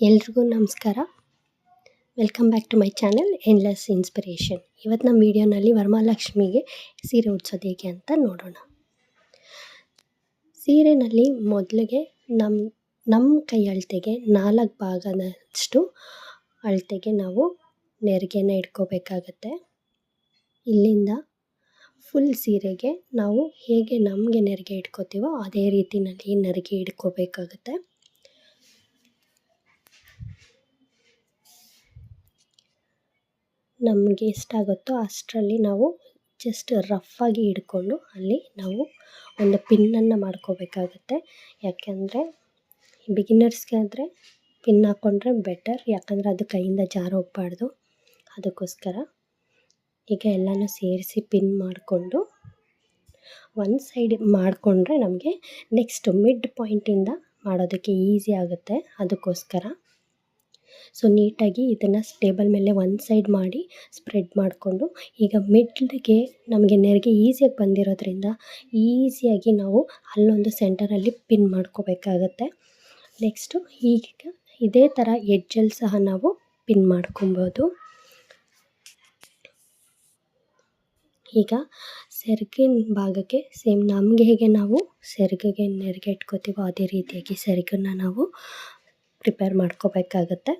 ಎಲ್ರಿಗೂ ನಮಸ್ಕಾರ. Welcome back to my channel endless inspiration ಇವತ್ತು ನಮ್ಮ ವಿಡಿಯೋನಲ್ಲಿ ವರಮಹಾಲಕ್ಷ್ಮಿಗೆ ಸೀರೆ ಉಡ್ಸೋದು ಹೇಗೆ ಅಂತ ನೋಡೋಣ. ಸೀರೆನಲ್ಲಿ ಮೊದಲಿಗೆ ನಮ್ಮ ನಮ್ಮ ಕೈ ಅಳತೆಗೆ ನಾಲ್ಕು ಭಾಗದಷ್ಟು ಅಳತೆಗೆ ನಾವು ನೆರಿಗೆನ ಇಟ್ಕೋಬೇಕಾಗತ್ತೆ. ಇಲ್ಲಿಂದ ಫುಲ್ ಸೀರೆಗೆ ನಾವು ಹೇಗೆ ನಮಗೆ ನೆರಿಗೆ ಇಟ್ಕೋತೀವೋ ಅದೇ ರೀತಿಯಲ್ಲಿ ನೆರಿಗೆ ಇಟ್ಕೋಬೇಕಾಗತ್ತೆ. ನಮಗೆ ಎಷ್ಟಾಗುತ್ತೋ ಅಷ್ಟರಲ್ಲಿ ನಾವು ಜಸ್ಟ್ ರಫಾಗಿ ಹಿಡ್ಕೊಂಡು ಅಲ್ಲಿ ನಾವು ಒಂದು ಪಿನ್ನನ್ನು ಮಾಡ್ಕೋಬೇಕಾಗತ್ತೆ. ಯಾಕೆಂದರೆ ಬಿಗಿನರ್ಸ್ಗೆ ಆದರೆ ಪಿನ್ ಹಾಕ್ಕೊಂಡ್ರೆ ಬೆಟರ್ ಯಾಕಂದರೆ ಅದು ಕೈಯಿಂದ ಜಾರೋಗಬಾರ್ದು ಅದಕ್ಕೋಸ್ಕರ ಈಗ ಎಲ್ಲನೂ ಸೇರಿಸಿ ಪಿನ್ ಮಾಡಿಕೊಂಡು ಒಂದು ಸೈಡ್ ಮಾಡಿಕೊಂಡ್ರೆ ನಮಗೆ ನೆಕ್ಸ್ಟ್ ಮಿಡ್ ಪಾಯಿಂಟಿಂದ ಮಾಡೋದಕ್ಕೆ ಈಸಿ ಆಗುತ್ತೆ. ಅದಕ್ಕೋಸ್ಕರ ಸೊ ನೀಟಾಗಿ ಇದನ್ನು ಟೇಬಲ್ ಮೇಲೆ ಒಂದು ಸೈಡ್ ಮಾಡಿ ಸ್ಪ್ರೆಡ್ ಮಾಡಿಕೊಂಡು ಈಗ ಮಿಡ್ಲ್ಗೆ ನಮಗೆ ನೆರಿಗೆ ಈಸಿಯಾಗಿ ಬಂದಿರೋದ್ರಿಂದ ಈಸಿಯಾಗಿ ನಾವು ಅಲ್ಲೊಂದು ಸೆಂಟರಲ್ಲಿ ಪಿನ್ ಮಾಡ್ಕೋಬೇಕಾಗತ್ತೆ. ನೆಕ್ಸ್ಟು ಈಗ ಇದೇ ಥರ ಎಡ್ಜಲ್ಲಿ ಸಹ ನಾವು ಪಿನ್ ಮಾಡ್ಕೊಬೋದು. ಈಗ ಸೆರಗಿನ ಭಾಗಕ್ಕೆ ಸೇಮ್ ನಮಗೆ ಹೇಗೆ ನಾವು ಸೆರಗಿಗೆ ನೆರಿಗೆ ಇಟ್ಕೋತೀವೋ ಅದೇ ರೀತಿಯಾಗಿ ಸೆರಗನ್ನ ನಾವು ಪ್ರಿಪೇರ್ ಮಾಡ್ಕೋಬೇಕಾಗತ್ತೆ.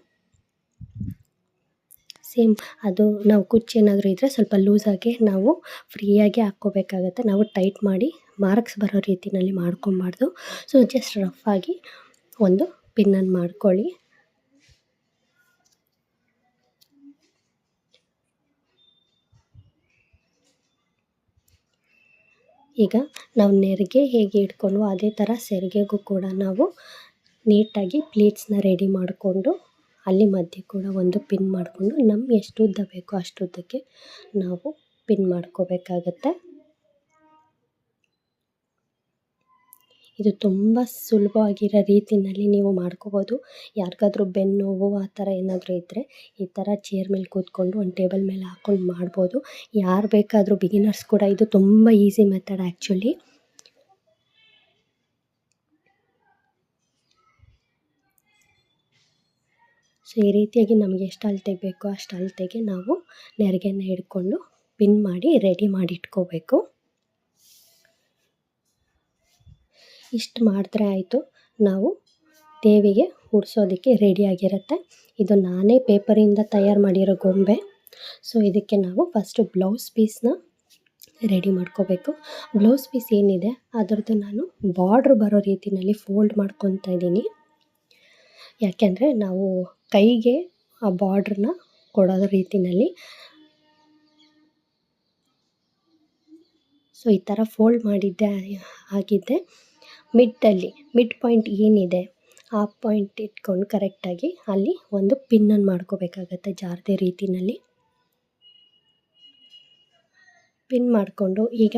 ಸೇಮ್ ಅದು ನಾವು ಕುಚ್ಚು ಏನಾದರೂ ಇದ್ದರೆ ಸ್ವಲ್ಪ ಲೂಸಾಗಿ ನಾವು ಫ್ರೀಯಾಗಿ ಹಾಕ್ಕೋಬೇಕಾಗತ್ತೆ. ನಾವು ಟೈಟ್ ಮಾಡಿ ಮಾರ್ಕ್ಸ್ ಬರೋ ರೀತಿಯಲ್ಲಿ ಮಾಡ್ಕೊಬಾರ್ದು. ಸೊ ಜಸ್ಟ್ ರಫಾಗಿ ಒಂದು ಪಿನ್ನನ್ನು ಮಾಡ್ಕೊಳ್ಳಿ. ಈಗ ನಾವು ನೆರಿಗೆ ಹೇಗೆ ಇಟ್ಕೊಂಡು ಅದೇ ಥರ ಸೆರಿಗೆಗೂ ಕೂಡ ನಾವು ನೀಟಾಗಿ ಪ್ಲೇಟ್ಸ್ನ ರೆಡಿ ಮಾಡಿಕೊಂಡು ಅಲ್ಲಿ ಮಧ್ಯೆ ಕೂಡ ಒಂದು ಪಿನ್ ಮಾಡಿಕೊಂಡು ನಮ್ಗೆ ಎಷ್ಟು ಉದ್ದ ಬೇಕೋ ಅಷ್ಟು ಉದ್ದಕ್ಕೆ ನಾವು ಪಿನ್ ಮಾಡ್ಕೋಬೇಕಾಗತ್ತೆ. ಇದು ತುಂಬ ಸುಲಭವಾಗಿರೋ ರೀತಿಯಲ್ಲಿ ನೀವು ಮಾಡ್ಕೋಬೋದು. ಯಾರಿಗಾದ್ರೂ ಬೆನ್ನು ನೋವು ಆ ಥರ ಏನಾದರೂ ಇದ್ದರೆ ಈ ಥರ ಚೇರ್ ಮೇಲೆ ಕೂತ್ಕೊಂಡು ಒಂದು ಟೇಬಲ್ ಮೇಲೆ ಹಾಕ್ಕೊಂಡು ಮಾಡ್ಬೋದು. ಯಾರು ಬೇಕಾದರೂ ಬಿಗಿನರ್ಸ್ ಕೂಡ ಇದು ತುಂಬ ಈಸಿ ಮೆಥಡ್ ಆ್ಯಕ್ಚುಲಿ ಸೊ, ಈ ರೀತಿಯಾಗಿ ನಮಗೆ ಎಷ್ಟು ಅಳತೆಗೆ ಬೇಕೋ ಅಷ್ಟು ಅಳತೆಗೆ ನಾವು ನೆರಿಗೆನ ಹಿಡ್ಕೊಂಡು ಪಿನ್ ಮಾಡಿ ರೆಡಿ ಮಾಡಿ ಇಟ್ಕೋಬೇಕು. ಇಷ್ಟು ಮಾಡಿದ್ರೆ ಆಯಿತು. ನಾವು ದೇವಿಗೆ ಉಡ್ಸೋದಕ್ಕೆ ರೆಡಿಯಾಗಿರುತ್ತೆ ಇದು ನಾನೇ ಪೇಪರಿಂದ ತಯಾರು ಮಾಡಿರೋ ಗೊಂಬೆ. ಸೊ, ಇದಕ್ಕೆ ನಾವು ಫಸ್ಟು ಬ್ಲೌಸ್ ಪೀಸ್ನ ರೆಡಿ ಮಾಡ್ಕೋಬೇಕು. ಬ್ಲೌಸ್ ಪೀಸ್ ಏನಿದೆ, ಅದರದ್ದು ನಾನು ಬಾರ್ಡ್ರ್ ಬರೋ ರೀತಿಯಲ್ಲಿ ಫೋಲ್ಡ್ ಮಾಡ್ಕೊತಾ ಇದ್ದೀನಿ. ಯಾಕೆಂದರೆ ನಾವು ಕೈಗೆ ಆ ಬಾರ್ಡ್ರನ್ನ ಕೊಡೋ ರೀತಿಯಲ್ಲಿ ಸೊ ಈ ಥರ ಫೋಲ್ಡ್ ಮಾಡಿದ್ದೆ ಆಗಿದ್ದೆ ಮಿಡ್ಡಲ್ಲಿ ಮಿಡ್ ಪಾಯಿಂಟ್ ಏನಿದೆ, ಆ ಪಾಯಿಂಟ್ ಇಟ್ಕೊಂಡು ಕರೆಕ್ಟಾಗಿ ಅಲ್ಲಿ ಒಂದು ಪಿನ್ನನ್ನು ಮಾಡ್ಕೋಬೇಕಾಗತ್ತೆ ಜಾರದೆ ರೀತಿಯಲ್ಲಿ ಪಿನ್ ಮಾಡಿಕೊಂಡು ಈಗ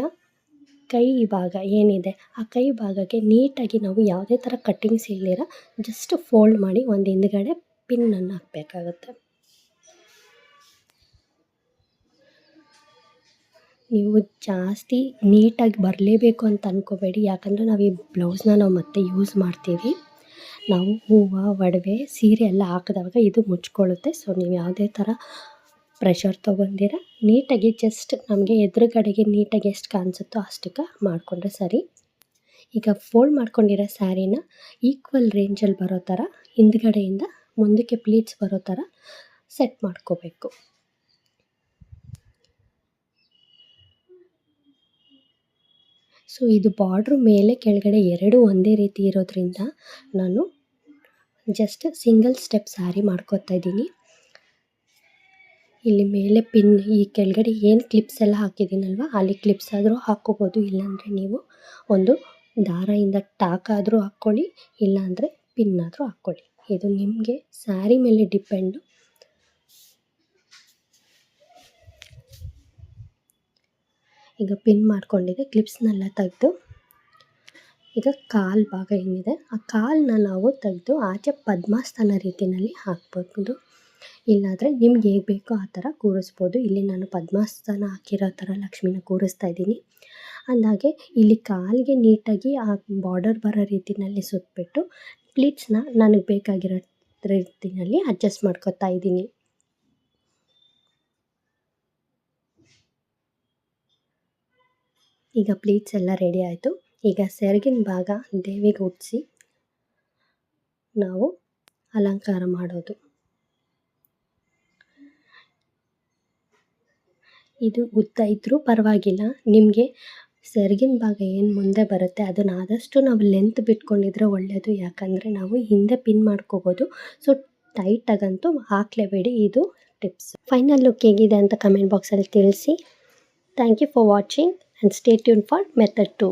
ಕೈ ಭಾಗ ಏನಿದೆ, ಆ ಕೈ ಭಾಗಕ್ಕೆ ನೀಟಾಗಿ ನಾವು ಯಾವುದೇ ಥರ ಕಟ್ಟಿಂಗ್ಸ್ ಇಲ್ದಿರ ಜಸ್ಟ್ ಫೋಲ್ಡ್ ಮಾಡಿ ಒಂದು ಹಿಂದ್ಗಡೆ ಪಿನ್ನನ್ನು ಹಾಕಬೇಕಾಗತ್ತೆ. ನೀವು ಜಾಸ್ತಿ ನೀಟಾಗಿ ಬರಲೇಬೇಕು ಅಂತ ಅಂದ್ಕೋಬೇಡಿ ಯಾಕಂದರೆ ನಾವು ಈ ಬ್ಲೌಸ್ನ ನಾವು ಮತ್ತೆ ಯೂಸ್ ಮಾಡ್ತೀವಿ. ನಾವು ಹೂವು, ಒಡವೆ, ಸೀರೆ ಎಲ್ಲ ಹಾಕಿದಾಗ ಇದು ಮುಚ್ಕೊಳ್ಳುತ್ತೆ. ಸೊ ನೀವು ಯಾವುದೇ ಥರ ಪ್ರೆಷರ್ ತೊಗೊಂಡಿರ ನೀಟಾಗಿ ಜಸ್ಟ್ ನಮಗೆ ಎದುರುಗಡೆಗೆ ನೀಟಾಗಿ ಎಷ್ಟು ಕಾಣಿಸುತ್ತೋ ಅಷ್ಟಕ್ಕೆ ಮಾಡಿಕೊಂಡ್ರೆ ಸರಿ. ಈಗ ಫೋಲ್ಡ್ ಮಾಡ್ಕೊಂಡಿರೋ ಸ್ಯಾರಿನ ಈಕ್ವಲ್ ರೇಂಜಲ್ಲಿ ಬರೋ ಥರ ಹಿಂದ್ಗಡೆಯಿಂದ ಮುಂದಕ್ಕೆ ಪ್ಲೀಟ್ಸ್ ಬರೋ ಥರ ಸೆಟ್ ಮಾಡ್ಕೋಬೇಕು. ಸೊ ಇದು ಬಾರ್ಡ್ರು ಮೇಲೆ ಕೆಳಗಡೆ ಎರಡೂ ಒಂದೇ ರೀತಿ ಇರೋದ್ರಿಂದ ನಾನು ಜಸ್ಟ್ ಸಿಂಗಲ್ ಸ್ಟೆಪ್ ಸ್ಯಾರಿ ಮಾಡ್ಕೋತಾ ಇದ್ದೀನಿ. ಇಲ್ಲಿ ಮೇಲೆ ಪಿನ್ ಈ ಕೆಳಗಡೆ ಏನು ಕ್ಲಿಪ್ಸ್ ಎಲ್ಲ ಹಾಕಿದ್ದೀನಲ್ವ, ಅಲ್ಲಿ ಕ್ಲಿಪ್ಸ್ ಆದರೂ ಹಾಕ್ಕೋಬೋದು ಇಲ್ಲಾಂದರೆ ನೀವು ಒಂದು ದಾರದಿಂದ ಟಾಕ್ ಆದರೂ ಹಾಕ್ಕೊಳ್ಳಿ, ಇಲ್ಲಾಂದರೆ ಪಿನ್ ಆದರೂ ಹಾಕ್ಕೊಳ್ಳಿ. ಇದು ನಿಮಗೆ ಸ್ಯಾರಿ ಮೇಲೆ ಡಿಪೆಂಡು. ಈಗ ಪಿನ್ ಮಾಡ್ಕೊಂಡಿದೆ, ಕ್ಲಿಪ್ಸ್ನೆಲ್ಲ ತೆಗೆದು. ಈಗ ಕಾಲು ಭಾಗ ಏನಿದೆ ಆ ಕಾಲನ್ನ ನಾವು ತೆಗೆದು ಆಚೆ ಪದ್ಮಾಸ್ಥಾನ ರೀತಿಯಲ್ಲಿ ಹಾಕ್ಬೋದು. ಇಲ್ಲಾಂದರೆ ನಿಮ್ಗೆ ಹೇಗೆ ಬೇಕೋ ಆ ಥರ ಕೂರಿಸ್ಬೋದು. ಇಲ್ಲಿ ನಾನು ಪದ್ಮಾಸ್ಥಾನ ಹಾಕಿರೋ ಥರ ಲಕ್ಷ್ಮಿನ ಕೂರಿಸ್ತಾ ಇದ್ದೀನಿ. ಅಂದಾಗೆ ಇಲ್ಲಿ ಕಾಲಿಗೆ ನೀಟಾಗಿ ಆ ಬಾರ್ಡರ್ ಬರೋ ರೀತಿಯಲ್ಲಿ ಸುತ್ತಬಿಟ್ಟು ಪ್ಲೀಟ್ಸ್ನ ನನಗೆ ಬೇಕಾಗಿರೋ ರೀತಿಯಲ್ಲಿ ಅಡ್ಜಸ್ಟ್ ಮಾಡ್ಕೊತಾ ಇದ್ದೀನಿ. ಈಗ ಪ್ಲೀಟ್ಸ್ ಎಲ್ಲ ರೆಡಿ ಆಯಿತು. ಈಗ ಸೆರಗಿನ ಭಾಗ ದೇವಿಗೆ ಉಡಿಸಿ ನಾವು ಅಲಂಕಾರ ಮಾಡೋದು. ಇದು ಉದ್ದ ಇದ್ದರೂ ಪರವಾಗಿಲ್ಲ. ನಿಮಗೆ ಸೆರಗಿನ ಭಾಗ ಏನು ಮುಂದೆ ಬರುತ್ತೆ ಅದನ್ನು ಆದಷ್ಟು ನಾವು ಲೆಂತ್ ಬಿಟ್ಕೊಂಡಿದ್ರೆ ಒಳ್ಳೆಯದು ಯಾಕಂದರೆ ನಾವು ಹಿಂದೆ ಪಿನ್ ಮಾಡ್ಕೋಬೋದು. ಸೊ ಟೈಟಾಗಂತೂ ಹಾಕಲೇಬೇಡಿ. ಇದು ಟಿಪ್ಸ್ ಫೈನಲ್ ಲುಕ್ ಹೇಗಿದೆ ಅಂತ ಕಮೆಂಟ್ ಬಾಕ್ಸಲ್ಲಿ ತಿಳಿಸಿ. Thank you for watching and stay tune for method to